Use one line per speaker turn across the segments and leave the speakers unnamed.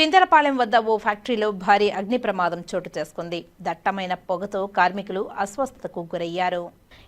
చింతలపాలెం వద్ద ఓ ఫ్యాక్టరీలో భారీ అగ్ని ప్రమాదం చోటు చేసుకుంది. దట్టమైన పొగతో కార్మికులు అస్వస్థతకు గురయ్యారు.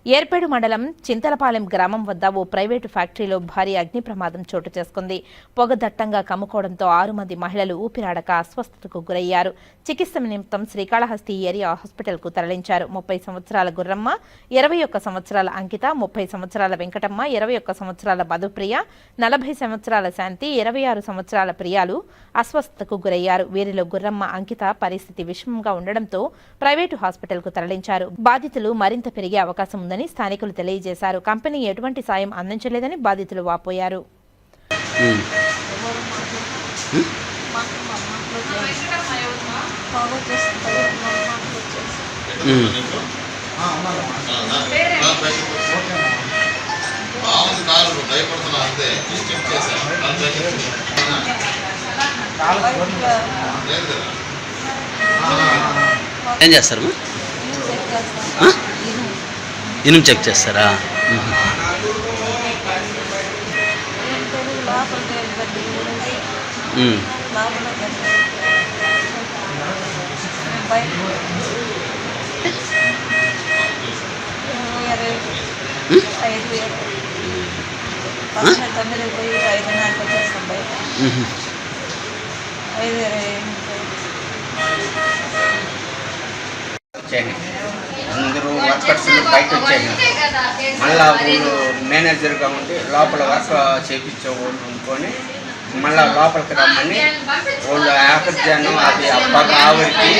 ఏర్పేడు మండలం చింతలపాలెం గ్రామం వద్ద ఓ ప్రైవేటు ఫ్యాక్టరీలో భారీ అగ్ని ప్రమాదం చోటు చేసుకుంది. పొగ దట్టంగా కమ్ముకోవడంతో ఆరు మంది మహిళలు ఊపిరాడక అస్వస్థతకు గురయ్యారు. చికిత్స నిమిత్తం శ్రీకాళహస్తి ఏరియా హాస్పిటల్కు తరలించారు. ముప్పై సంవత్సరాల గుర్రమ్మ ఇరవై ఒక్క సంవత్సరాల అంకిత ముప్పై సంవత్సరాల వెంకటమ్మ ఇరవై ఒక్క సంవత్సరాల మధుప్రియ నలభై సంవత్సరాల శాంతి ఇరవై ఆరు సంవత్సరాల ప్రియాలు అస్వస్థతకు గురయ్యారు. వీరిలో గుర్రమ్మ అంకిత పరిస్థితి విషమంగా ఉండడంతో ప్రైవేటు హాస్పిటల్కు తరలించారు. బాధితులు మరింత పెరిగే అవకాశం ఉందని స్థానికులు తెలియజేశారు. కంపెనీ ఎటువంటి సాయం అందించలేదని బాధితులు వాపోయారు.
భయపడుతున్నా అంతే చెక్ చేశాను
ఏం చేస్తారు? ఇనుము చెక్ చేస్తారా? మ్మ్.
అందరూ వర్కర్స్ బయట వచ్చాయి మళ్ళా వీళ్ళు మేనేజర్గా ఉండి లోపల వర్క్ చేయించే వాళ్ళు అనుకొని మళ్ళా లోపలికి రమ్మని వాళ్ళు ఆకర్జాను అది అబ్బాక ఆవిరికి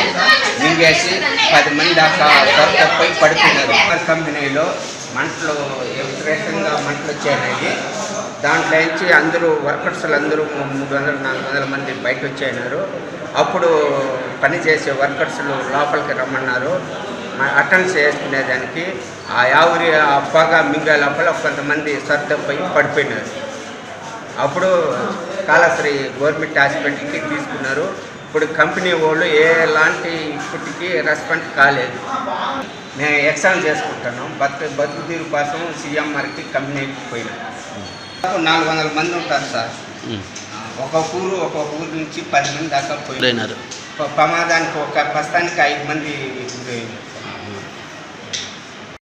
మింగేసి పది మంది దాకా సొరకపోయి పడిపోయినారు పడుతున్నారు కంపెనీలో మంటలు విపరీతంగా మంటలు వచ్చాయి దాంట్లో నుంచి అందరూ వర్కర్స్లు అందరూ మూడు వందల నాలుగు వందల మంది బయట వచ్చాయినారు అప్పుడు పని చేసే వర్కర్స్లు లోపలికి రమ్మన్నారు. అటెండ్ చేసుకునేదానికి ఆ యావరి ఆ పొగ మింగే లోపల కొంతమంది సర్దపోయి పడిపోయినారు. అప్పుడు కాళశ్రీ గవర్నమెంట్ హాస్పిటల్కి తీసుకున్నారు. ఇప్పుడు కంపెనీ వాళ్ళు ఎలాంటి ఇప్పటికీ రెస్పాండ్ కాలేదు. మేము ఎగ్జామ్ చేసుకుంటున్నాం. బతు బతుకు తీరు కోసం సీఎంఆర్కి కంపెనీకి పోయినాం. నాలుగు వందల మంది ఉంటారు సార్. ఒక్కొక్క ఊరు ఒక్కొక్క ఊరు నుంచి పది మంది దాకా పోయినారు. ప్రమాదానికి ఒక ప్రస్తుతానికి ఐదు మంది గురయ్యారు